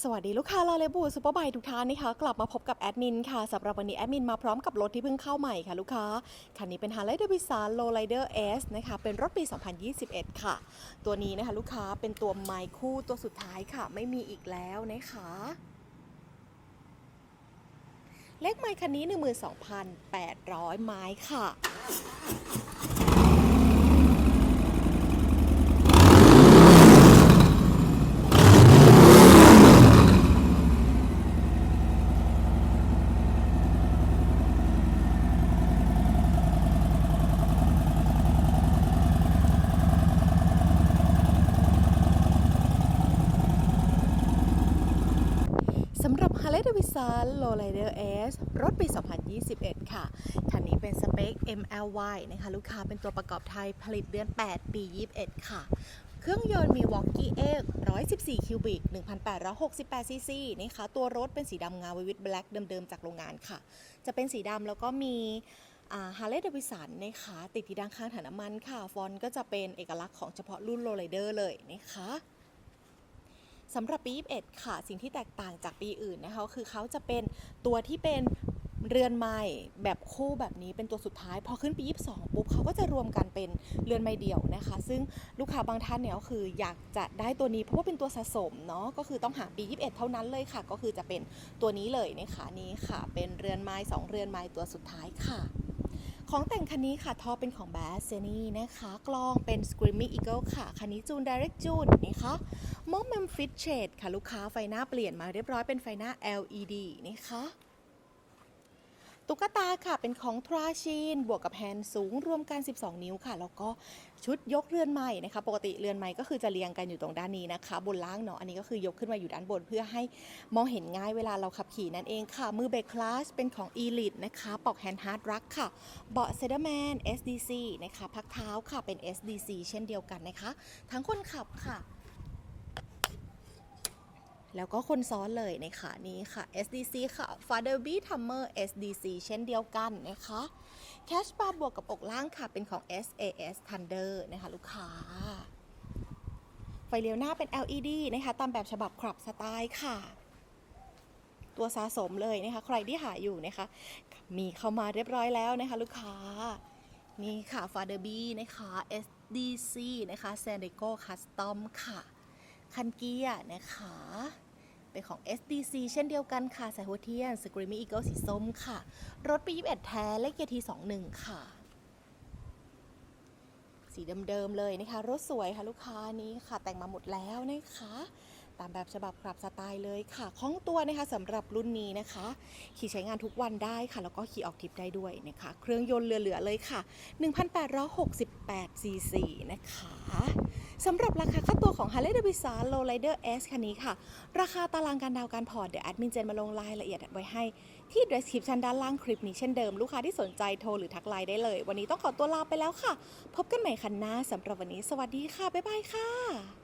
สวัสดีลูกค้าลาเลบูซูเปอร์ไบทุกท่านนะคะ กลับมาพบกับแอดมินค่ะสำหรับวันนี้แอดมินมาพร้อมกับรถที่เพิ่งเข้าใหม่ค่ะลูกค้า คันนี้เป็น Harley Davidson Lowrider S นะคะ เป็นรถปี 2021 ค่ะ ตัวนี้นะคะลูกค้าเป็นตัวไมค์คู่ตัวสุดท้ายค่ะ ไม่มีอีกแล้วนะคะเลขไมค์คันนี้ 12,800 ไม้ค่ะ สำหรับ Harley Davidson Lowrider S รถปี 2021 ค่ะ คันนี้เป็นสเปค MLY นะคะ ลูกค้าเป็นตัวประกอบไทยผลิตเดือน 8 ปี 21 ค่ะ เครื่องยนต์มี Walkie X 114 คิวบิก 1,868 ซีซีนะคะ ตัวรถเป็นสีดำเงาวิวิตแบล็กเดิม ๆ จากโรงงานค่ะ จะเป็นสีดำแล้วก็มีฮาร์เลย์เดวิสันนะคะติดที่ด้านข้างถังน้ำมันค่ะ ฟอนต์ก็จะเป็นเอกลักษณ์ของเฉพาะรุ่นโรลเดอร์เลยนะคะ สำหรับปี 21 ค่ะ สิ่งที่แตกต่างจากปีอื่นนะคะคือเขาจะเป็นตัวที่เป็นเรือนไม้แบบคู่แบบนี้เป็นตัวสุดท้าย พอขึ้นปี22 ปุ๊บเขาก็จะรวมกันเป็นเรือนไม้เดี่ยวนะคะ ซึ่งลูกค้าบางท่านเนี่ยก็คืออยากจะได้ตัวนี้เพราะว่าเป็นตัวสะสมเนาะก็คือต้องหาปี 21 เท่านั้นเลยค่ะ ก็คือจะเป็นตัวนี้เลยนะคะนี่ค่ะ เป็นเรือนไม้2เรือนไม้ตัวสุดท้ายค่ะ ของแต่งคันนี้ค่ะท่อเป็นของแบสเซนี่นะคะ กล้องเป็น Screaming Eagle ค่ะ คันนี้จูน Direct จูนนะคะมอม m มฟิตเชดค่ะ ลูกค้าไฟหน้าเปลี่ยนมาเรียบร้อยเป็นไฟหน้า LED นะคะ ตุ๊กตาค่ะเป็นของทราชินบวกกับแฮนด์สูงรวมกัน 12 นิ้วค่ะ แล้วก็ชุดยกเรือนใหม่นะคะ ปกติเรือนใหม่ก็คือจะเรียงกันอยู่ตรงด้านนี้นะคะ บนล่างเนาะอันนี้ก็คือยกขึ้นมาอยู่ด้านบน เพื่อให้มองเห็นง่ายเวลาเราขับขี่นั่นเองค่ะ มือเบรกคลาสเป็นของ Elite นะคะปอกแฮนด์ฮาร์ดรักค่ะ เบาะเซเดอร์แมน SDC นะคะพักเท้าค่ะเป็น SDC เช่นเดียวกันนะคะ ทั้งคนขับค่ะ แล้วก็คนซ้อนเลยในะคะนี่ค่ะ SDC ค่ะ f a t h e r b y Hammer SDC เช่นเดียวกันนะคะ Cash Bar บวกกับอกล่างค่ะ เป็นของ SAS Thunder นะคะลูกค้า ไฟเลี้ยวหน้าเป็น LED นะคะตามแบบฉบับคลับสไตล์ค่ะ ตัวสะสมเลยนะคะ ใครที่หาอยู่นะคะ มีเข้ามาเรียบร้อยแล้วนะคะลูกค้า นี่ค่ะ f a t h e r b y นะคะ SDC นะคะ San Diego Custom ค่ะ คันเกียร์นะคะ เป็นของ SDC เช่นเดียวกันค่ะใส่หัวเทียน Screaming Eagle สีส้มค่ะ รถปี 21 แท้เลขเกียร์ที21 ค่ะ สีเดิมๆเลยนะคะ รถสวยค่ะลูกค้านี้ค่ะ แต่งมาหมดแล้วนะคะ ตามแบบฉบับกรับสไตล์เลยค่ะคล้องตัวนะคะสำหรับรุ่นนี้นะคะ ขี่ใช้งานทุกวันได้ค่ะ แล้วก็ขี่ออกทริปได้ด้วยนะคะ เครื่องยนต์เหลือๆเลยค่ะ 1,868ซีซีนะคะ สำหรับราคาค่าตัวของ Harley Davidson Lowrider S คันนี้ค่ะ ราคาตารางการดาวน์การผ่อนเดี๋ยวแอดมินเจนมาลงรายละเอียดไว้ให้ ที่ description ด้านล่างคลิปนี้เช่นเดิม ลูกค้าที่สนใจโทรหรือทักไลน์ได้เลย วันนี้ต้องขอตัวลาไปแล้วค่ะ พบกันใหม่คันหน้าสำหรับวันนี้ สวัสดีค่ะ บ๊ายบายค่ะ